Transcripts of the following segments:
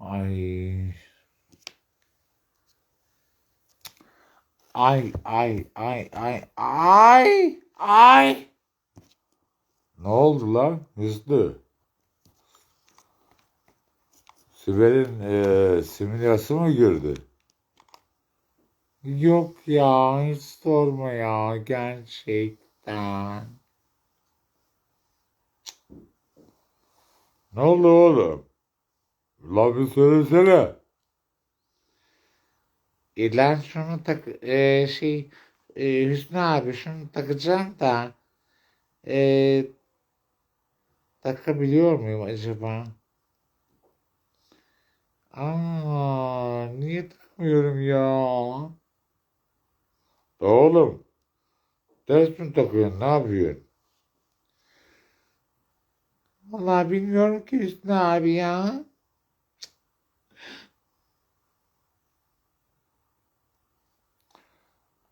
Ay. Ay ay ay ay ay ay. Ne oldu lan Hüsnü? Sibel'in eee similyası mı girdi? Yok ya hiç sorma ya gerçekten. Ne oldu oğlum? La bir söylesene. E lan şunu tak e, şey e, Hüsnü abi şunu takacağım da e, takabiliyor muyum acaba? Aa, niye takmıyorum ya? Oğlum, ders mi takıyorsun? Ne yapıyorsun? Vallahi bilmiyorum ki Hüsnü abi ya.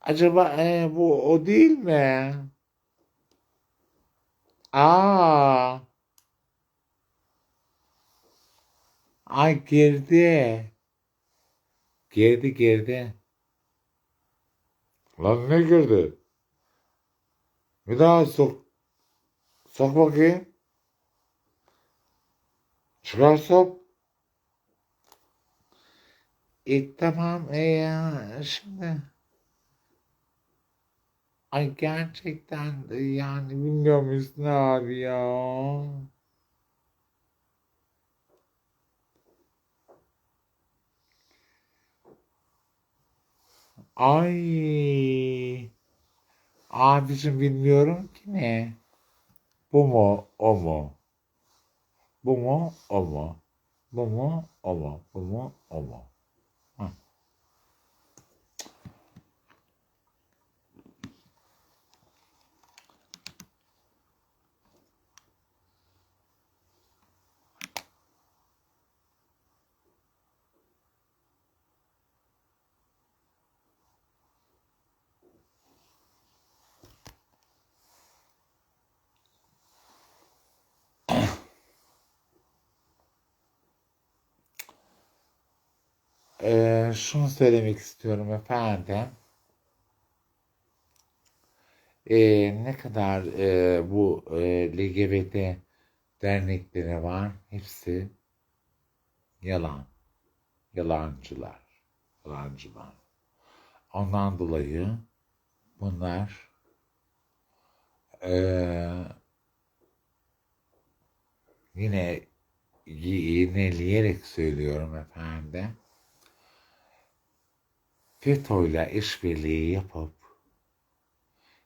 Acaba e, bu o değil mi? Aa, ay girdi. Girdi girdi. Lan ne girdi? Bir daha sok. Sok bakayım. Çıkar sok. E, tamam e, ya, şimdi. Ay gerçekten de yani bilmiyorum Hüsnü abi ya. Ay. Abicim bilmiyorum ki ne. Bu mu o mu? Bu mu o mu? Bu mu o mu? Bu mu o mu? Ee, şunu söylemek istiyorum efendim. Ee, ne kadar e, bu e, LGBT dernekleri var, hepsi yalan. Yalancılar. Yalancılar. Ondan dolayı bunlar e, yine yineleyerek söylüyorum efendim. FETÖ'yle işbirliği yapıp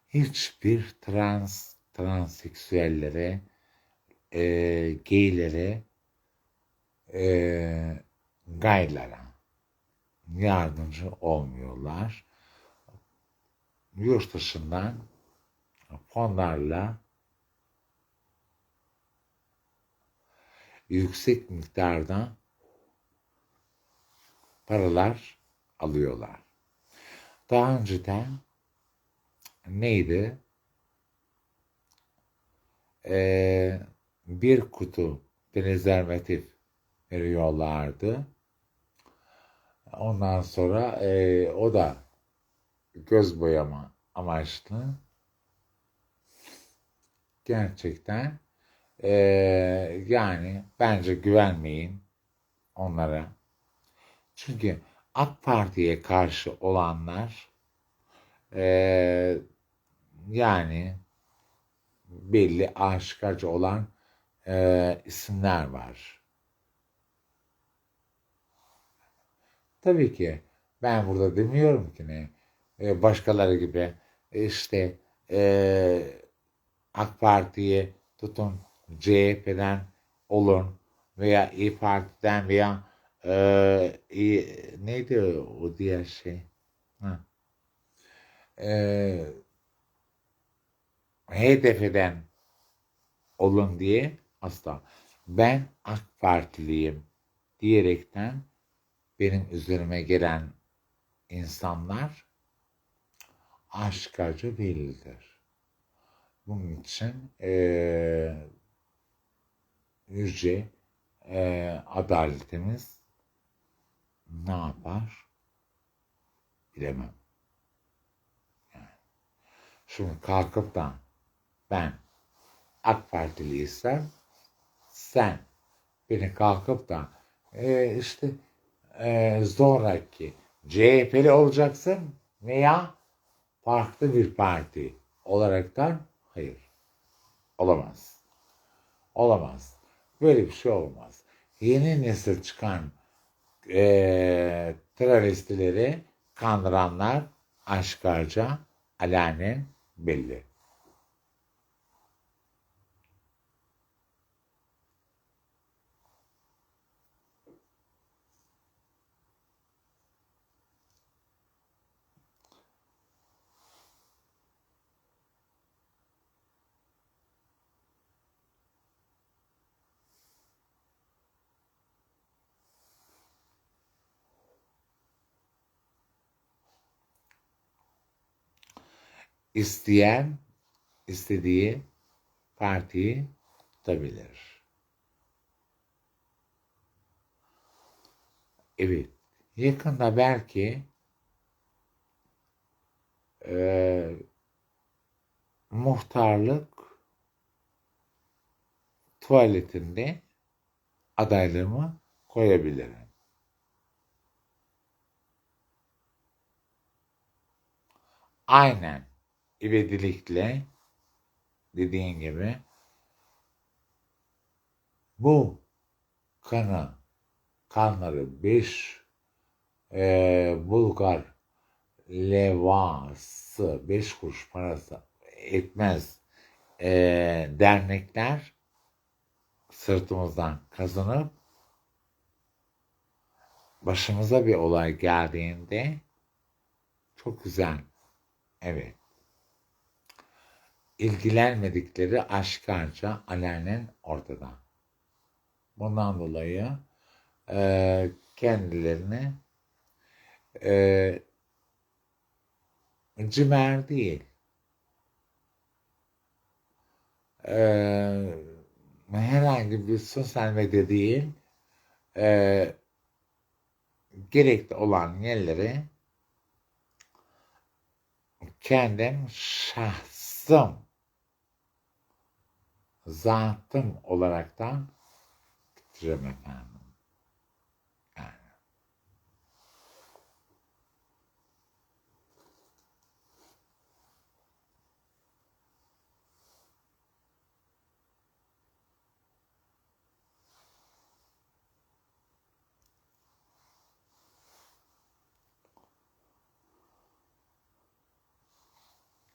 hiçbir trans transseksüellere, e, geylere, e, gaylara yardımcı olmuyorlar. Yurt dışından fonlarla yüksek miktarda paralar alıyorlar. Daha önceden neydi? Ee, bir kutu prezervatif veriyorlardı. Ondan sonra e, o da göz boyama amaçlı. Gerçekten e, yani bence güvenmeyin onlara. Çünkü AK Parti'ye karşı olanlar e, yani belli aşikarca olan e, isimler var. Tabii ki ben burada demiyorum ki ne e, başkaları gibi işte e, AK Parti'ye tutun CHP'den olun veya İyi Parti'den veya ee, iyi- neydi o diğer şey? Ha. Ee, HDP'den olun diye asla. Ben AK Partiliyim diyerekten benim üzerime gelen insanlar aşkarca bellidir. Bunun için eee yüce eee adaletimiz ne yapar? Bilemem. Yani. Şimdi kalkıp da ben AK Partiliysem sen beni kalkıp da e, işte e, zoraki CHP'li olacaksın veya farklı bir parti olaraktan hayır. Olamaz. Olamaz. Böyle bir şey olmaz. Yeni nesil çıkan e, travestileri kandıranlar aşkarca alanen belli. İsteyen istediği partiyi tutabilir. Evet, yakında belki e, muhtarlık tuvaletinde adaylığımı koyabilirim. Aynen ivedilikle dediğin gibi bu kanı kanları bir e, Bulgar levası beş kuruş parası etmez e, dernekler sırtımızdan kazanıp başımıza bir olay geldiğinde çok güzel evet ilgilenmedikleri aşkarca alenen ortada. Bundan dolayı e, kendilerini e, cimer değil e, herhangi bir sosyal medya değil e, gerekli olan yerleri kendim şahsım zatım olaraktan bitireceğim efendim. Yani.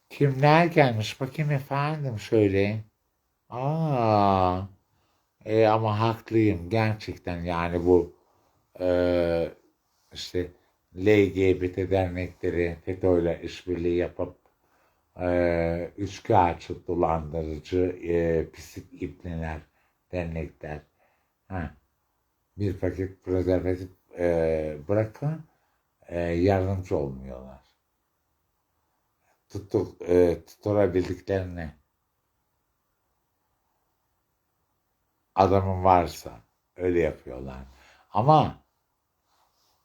Kimler gelmiş? Bakayım efendim şöyle. Aa, e, ama haklıyım. Gerçekten yani bu e, işte LGBT dernekleri FETÖ'yle işbirliği yapıp e, üçkağıtçı dolandırıcı e, pislik ibneler dernekler. Ha, bir paket prezervatif e, bırakın e, yardımcı olmuyorlar. Tutuk, e, tuturabildiklerine adamın varsa öyle yapıyorlar. Ama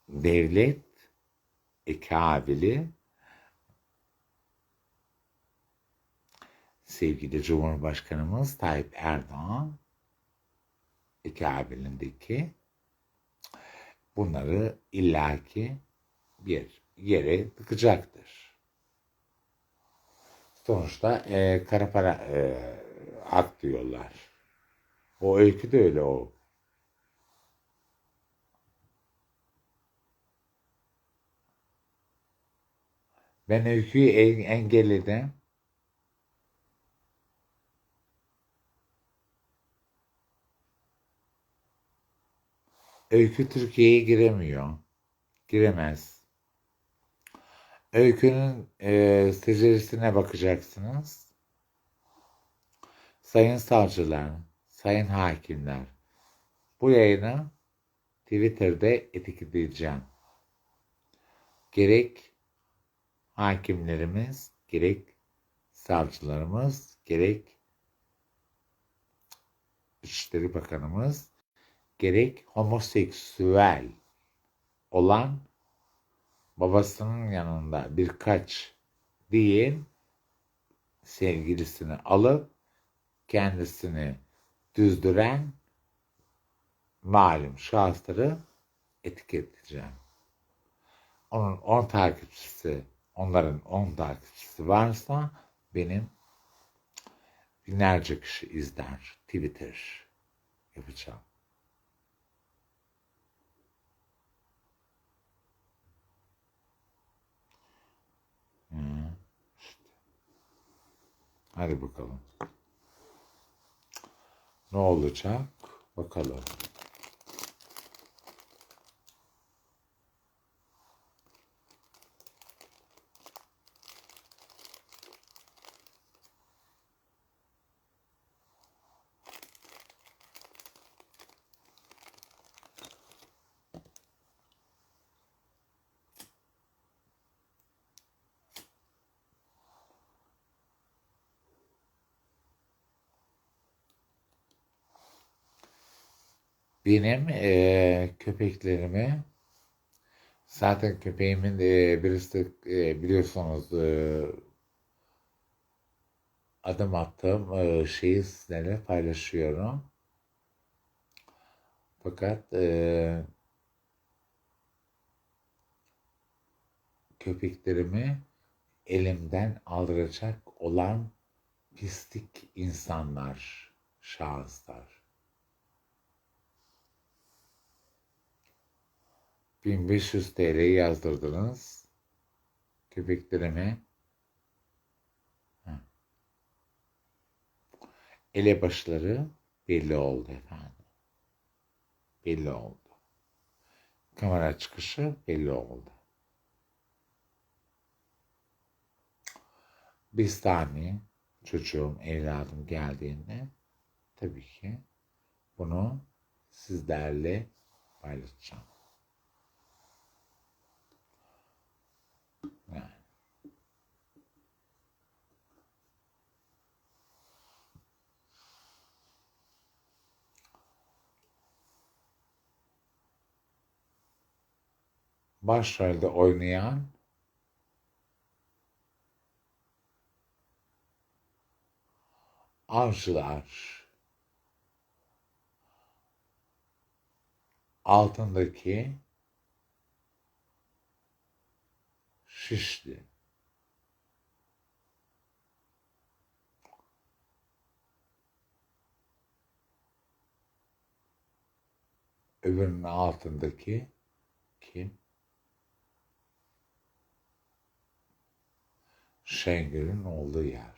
devlet ekabili sevgili Cumhurbaşkanımız Tayyip Erdoğan ekabilindeki bunları illaki bir yere tıkacaktır. Sonuçta e, kara para e, ak diyorlar. O öykü de öyle o. Ben öyküyü engelledim. Öykü Türkiye'ye giremiyor. Giremez. Öykünün e, secerisine bakacaksınız. Sayın savcılar, sayın hakimler, bu yayını Twitter'da etiketleyeceğim. Gerek hakimlerimiz, gerek savcılarımız, gerek İçişleri Bakanımız, gerek homoseksüel olan babasının yanında birkaç değil sevgilisini alıp kendisini düzdüren malum şahısları etiketleyeceğim. Onun 10 takipçisi, onların 10 takipçisi varsa benim binlerce kişi izler. Twitter yapacağım. Hadi bakalım. Ne olacak? Bakalım. Benim eee köpeklerimi zaten köpeğimin eee, birisi eee, biliyorsunuz eee, adım attığım eee, şeyi sizlerle paylaşıyorum. Fakat eee, köpeklerimi elimden aldıracak olan pislik insanlar, şahıslar. 1500 TL yazdırdınız. Köpeklerime elebaşları belli oldu efendim. Belli oldu. Kamera çıkışı belli oldu. Bir tane çocuğum, evladım geldiğinde tabii ki bunu sizlerle paylaşacağım. Başrolde oynayan avcılar altındaki Şişli. Öbürünün altındaki kim? Şengül'ün olduğu yer.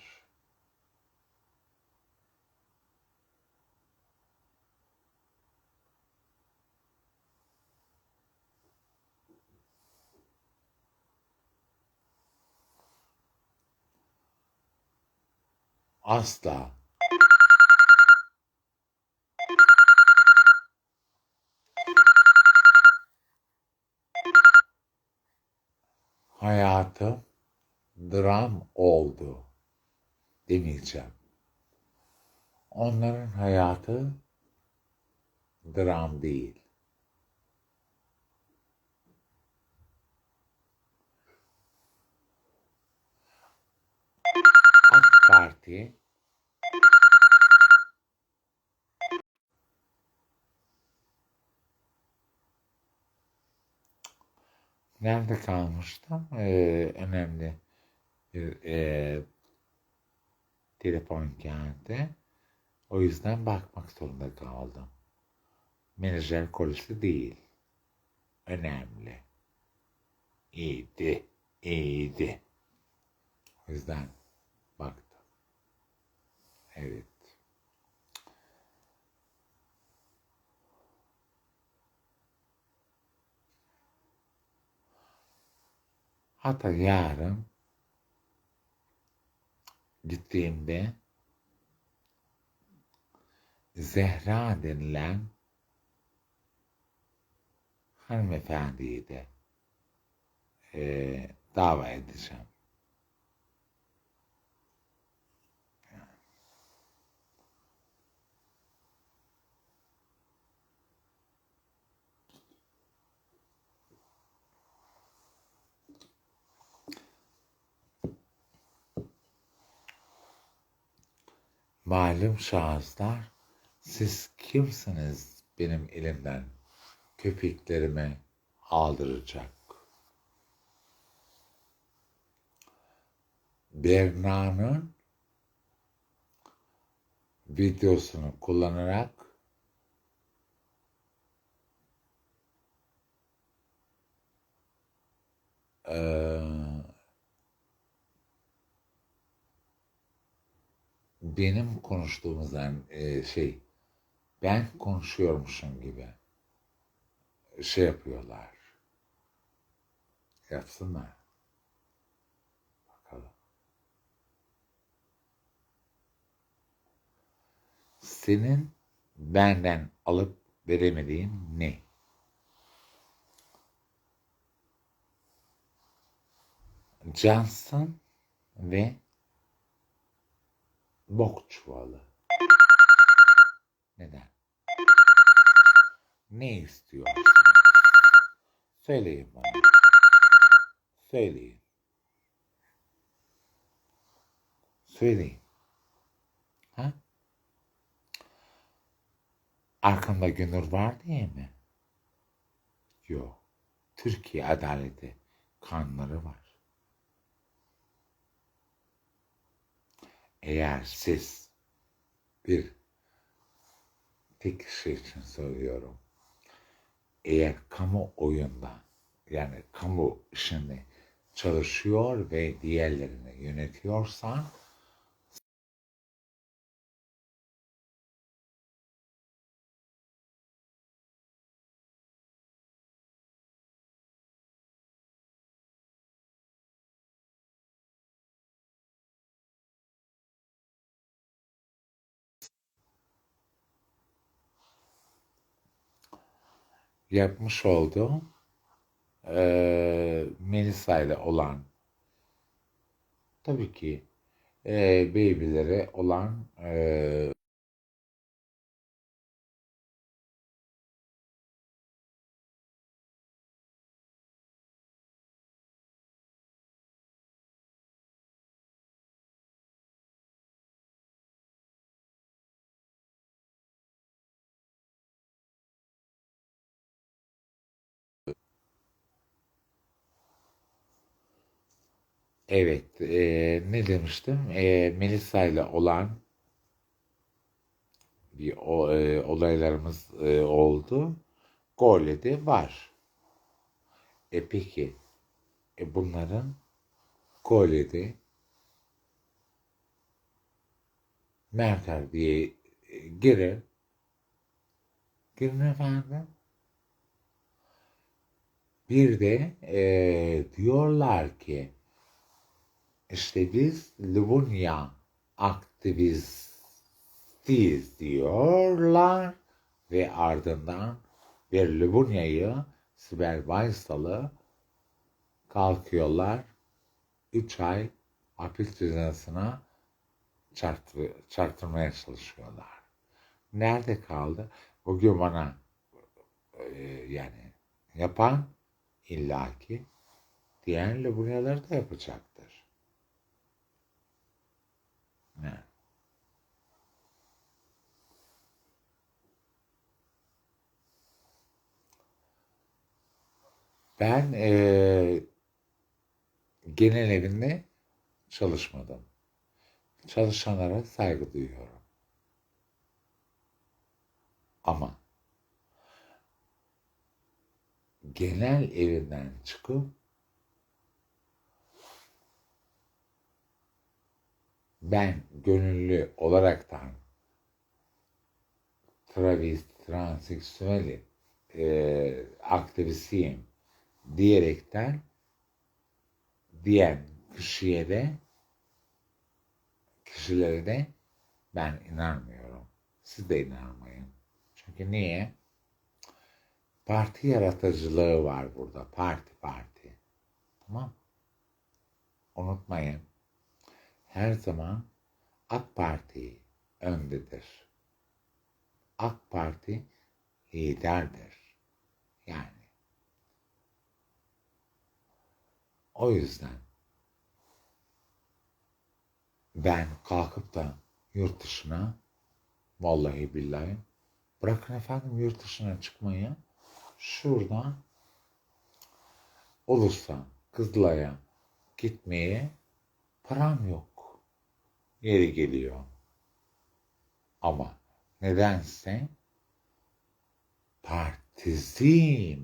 Asla dram oldu demeyeceğim. Onların hayatı dram değil. AK Parti nerede kalmıştım? Ee, önemli e, telefon geldi. O yüzden bakmak zorunda kaldım. Menajer kolisi değil. Önemli. İyiydi. iyiydi. O yüzden baktım. Evet. Hatta yarın gittiğimde Zehra denilen hanımefendiyi de eee dava edeceğim. Malum şahıslar, siz kimsiniz benim elimden köpeklerimi aldıracak? Berna'nın videosunu kullanarak eee, benim konuştuğumuzdan eee, şey ben konuşuyormuşum gibi şey yapıyorlar. Yapsınlar. Bakalım. Senin benden alıp veremediğin ne? Johnson ve bok çuvalı. Neden? Ne istiyorsun? Söyleyin bana. Söyleyin. Söyleyin. Ha? Arkamda Günür var değil mi? Yok. Türkiye adaleti kanları var. Eğer siz bir tek kişi için söylüyorum. Eğer kamu oyunda yani kamu işini çalışıyor ve diğerlerini yönetiyorsan yapmış olduğum eee Melisa ile olan tabii ki eee baby'lere olan eee evet eee, ne demiştim Eee Melisa ile olan bir o, eee, olaylarımız eee, oldu. Gol'de de var. E peki e bunların Gol'de Merker diye e, girer. Girin efendim. Bir de eee, diyorlar ki işte biz Livonya aktivistiyiz diyorlar ve ardından bir Livonya'yı Sibel Baysal'ı kalkıyorlar 3 ay hapis cezasına çarptı, çarptırmaya çalışıyorlar. Nerede kaldı? Bugün bana e, yani yapan illaki diğer Livonyaları da yapacaktır. Ben eee, genel evinde çalışmadım. Çalışanlara saygı duyuyorum. Ama genel evinden çıkıp ben gönüllü olaraktan travesti, transseksüel eee aktivistiyim diyerekten diyen kişiye de kişilere de ben inanmıyorum. Siz de inanmayın. Çünkü niye? Parti yaratıcılığı var burada. Parti parti. Tamam Unutmayın. Her zaman AK Parti öndedir. AK Parti liderdir. Yani o yüzden ben kalkıp da yurt dışına. Vallahi billahi. Bırakın efendim yurt dışına çıkmayı. Şuradan olursa Kızılay'a gitmeye param yok. Yeri geliyor. Ama nedense partizmi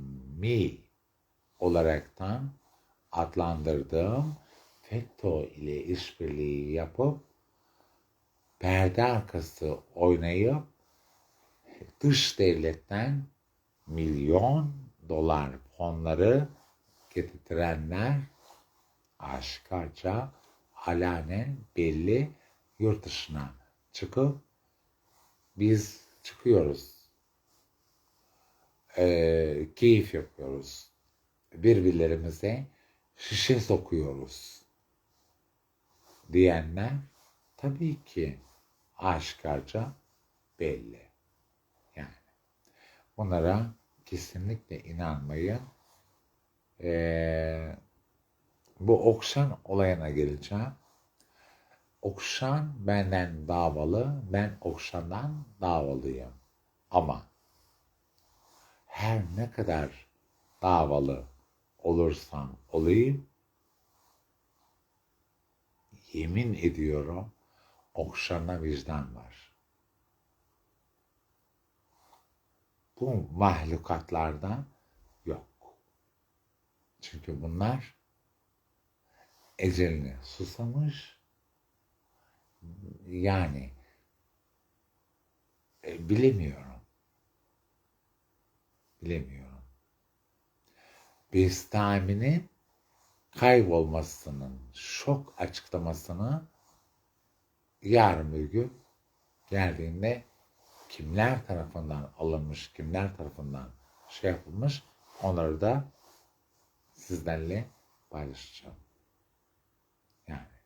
olaraktan adlandırdığım FETÖ ile işbirliği yapıp perde arkası oynayıp dış devletten milyon dolar fonları getirenler aşikarca alanen belli yurt dışına çıkıp biz çıkıyoruz. Ee, keyif yapıyoruz. Birbirlerimize şişe sokuyoruz. Diyenler tabii ki aşikarca belli. Yani bunlara kesinlikle inanmayın. Ee, bu Okşan olayına geleceğim. Okşan benden davalı, ben Okşan'dan davalıyım. Ama her ne kadar davalı olursam olayım, yemin ediyorum Okşan'a vicdan var. Bu mahlukatlardan yok. Çünkü bunlar eceline susamış, yani e, bilemiyorum. Bilemiyorum. Bestami'nin kaybolmasının şok açıklamasını yarın bir gün geldiğinde kimler tarafından alınmış, kimler tarafından şey yapılmış onları da sizlerle paylaşacağım. Yani.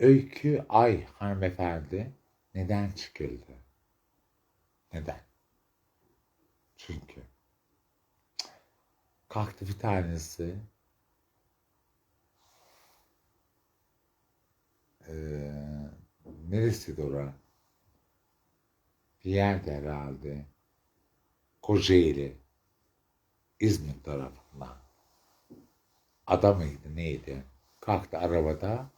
Öykü Ay hanımefendi neden çıkıldı? Neden? Çünkü kalktı bir tanesi e, neresiydi ora? Bir yerde herhalde. Kocaeli. İzmir tarafından. Ada mıydı neydi? Kalktı arabada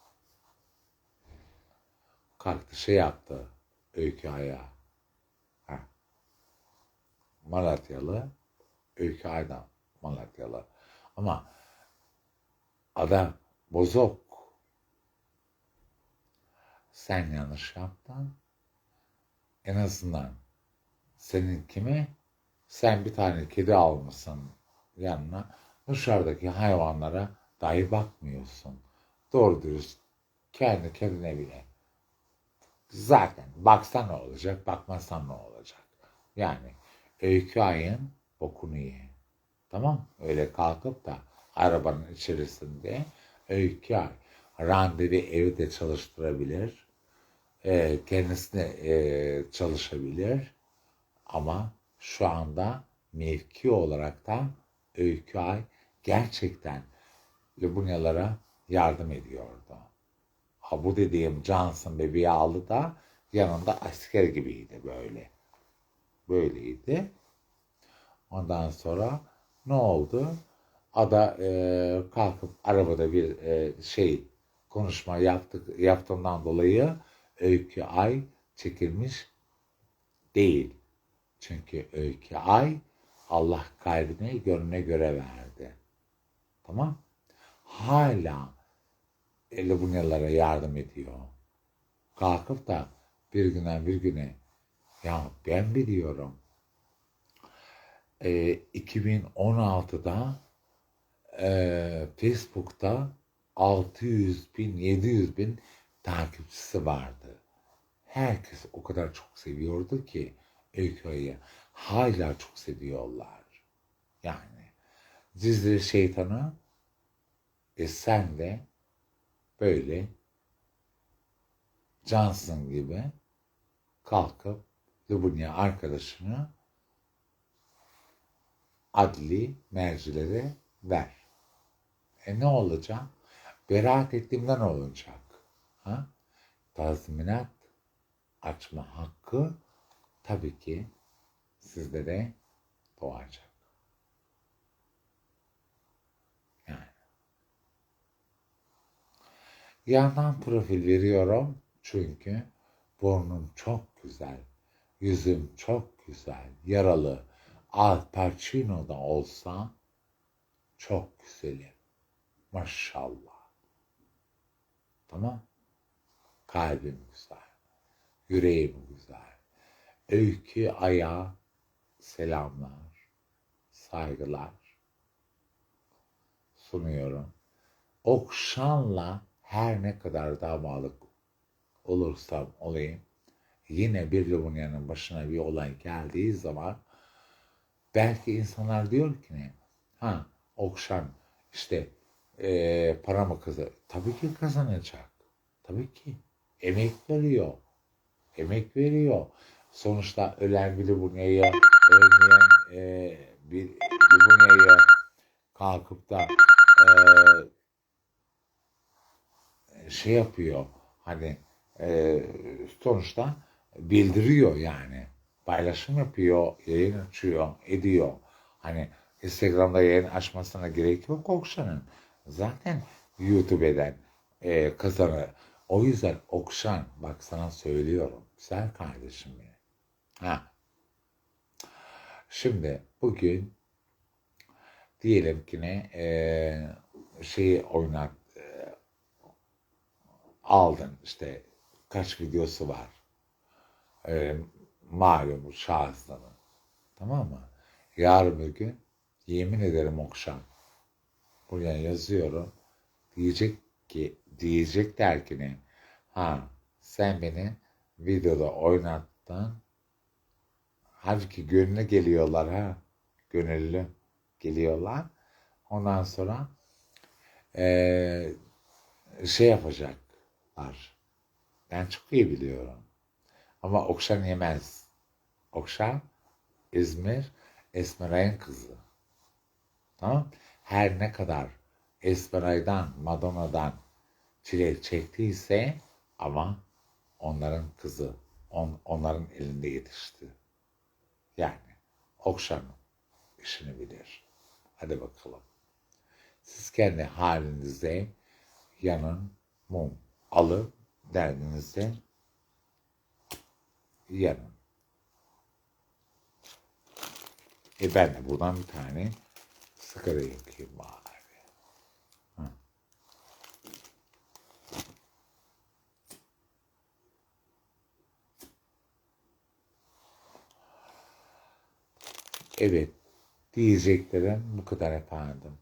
kalktı şey yaptı Öykü Ay'a. Ha. Malatyalı Öykü Ay'dan Malatyalı. Ama ada bozok. Sen yanlış yaptın. En azından senin kime sen bir tane kedi almışsın yanına dışarıdaki hayvanlara dahi bakmıyorsun. Doğru dürüst kendi kendine bile. Zaten baksan ne olacak, bakmazsan ne olacak. Yani öykü ayın bokunu ye. Tamam Öyle kalkıp da arabanın içerisinde öykü ay randevu evi de çalıştırabilir. E, kendisine e, çalışabilir. Ama şu anda mevki olarak da öykü ay gerçekten Lubunyalara yardım ediyordu. Ha bu dediğim Johnson bebeği aldı da yanında asker gibiydi böyle. Böyleydi. Ondan sonra ne oldu? Ada e, kalkıp arabada bir e, şey konuşma yaptık yaptığından dolayı Öykü Ay çekilmiş değil. Çünkü Öykü Ay Allah kalbine gönlüne göre verdi. Tamam? Hala Lubunyalara yardım ediyor. Kalkıp da bir günden bir güne ya ben biliyorum e, 2016'da e, Facebook'ta 600 bin 700 bin takipçisi vardı. Herkes o kadar çok seviyordu ki Öykü'yü hala çok seviyorlar. Yani Cizre şeytanı e sen de böyle Johnson gibi kalkıp Lubunya arkadaşını adli mercilere ver. E ne olacak? beraat ettiğimden olacak. Ha? Tazminat açma hakkı tabii ki sizde de doğacak. Yandan profil veriyorum çünkü burnum çok güzel, yüzüm çok güzel, yaralı. Al Pacino da olsa çok güzelim. Maşallah. Tamam. Kalbim güzel. Yüreğim güzel. Öykü aya selamlar, saygılar sunuyorum. Okşanla her ne kadar davalık olursam olayım, yine bir Lubunyan'ın başına bir olay geldiği zaman belki insanlar diyor ki ne? Ha, Okşan işte eee para mı kazanır? Tabii ki kazanacak. Tabii ki. Emek veriyor. Emek veriyor. Sonuçta ölen bir Lubunya'ya ölmeyen eee bir Lubunya'ya kalkıp da eee şey yapıyor hani e, sonuçta bildiriyor yani. Paylaşım yapıyor yayın açıyor ediyor. Hani Instagram'da yayın açmasına gerek yok Okşan'ın. Zaten YouTube'den e, kazanır o yüzden Okşan bak sana söylüyorum güzel kardeşim benim. Ha. Şimdi bugün diyelim ki ne e, şeyi oynat e, aldın işte kaç videosu var. E, malum şahısların. Tamam mı? Yarın bir gün yemin ederim okşam. Buraya yazıyorum. Diyecek ki diyecekler ki ne? Ha sen beni videoda oynattın. Halbuki gönlüne geliyorlar ha. Gönüllü geliyorlar. Ondan sonra eee şey yapacaklar. Ben çok iyi biliyorum. Ama Okşan yemez. Okşan İzmir Esmeray'ın kızı. Tamam? Her ne kadar Esmeray'dan, Madonna'dan çile çektiyse ama onların kızı, on, onların elinde yetişti. Yani Okşan işini bilir. Hadi bakalım. Siz kendi halinize yanın mum alıp derdinizde yanın. E ben de buradan bir tane sigara yakayım bari. Hı. Evet, diyeceklerim bu kadar efendim.